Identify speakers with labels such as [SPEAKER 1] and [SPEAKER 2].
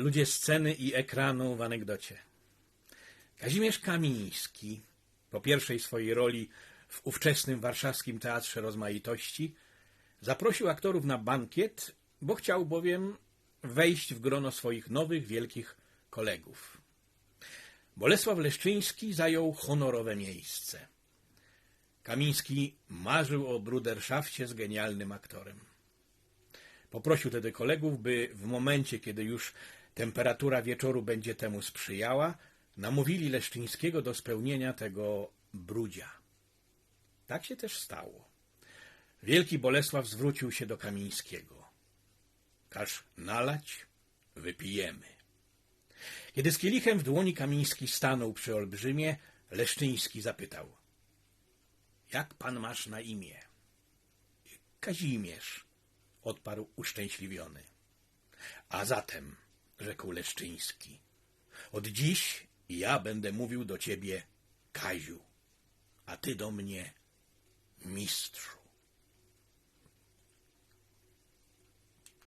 [SPEAKER 1] ludzie sceny i ekranu w anegdocie. Kazimierz Kamiński po pierwszej swojej roli w ówczesnym warszawskim Teatrze Rozmaitości zaprosił aktorów na bankiet, bo chciał bowiem wejść w grono swoich nowych, wielkich kolegów. Bolesław Leszczyński zajął honorowe miejsce. Kamiński marzył o bruderszafcie z genialnym aktorem. Poprosił wtedy kolegów, by w momencie, kiedy już temperatura wieczoru będzie temu sprzyjała, namówili Leszczyńskiego do spełnienia tego brudzia. Tak się też stało. Wielki Bolesław zwrócił się do Kamińskiego. Każ nalać, wypijemy. Kiedy z kielichem w dłoni Kamiński stanął przy olbrzymie, Leszczyński zapytał. Jak pan masz na imię? Kazimierz, odparł uszczęśliwiony. A zatem, rzekł Leszczyński, od dziś ja będę mówił do ciebie Kaziu, a ty do mnie mistrzu.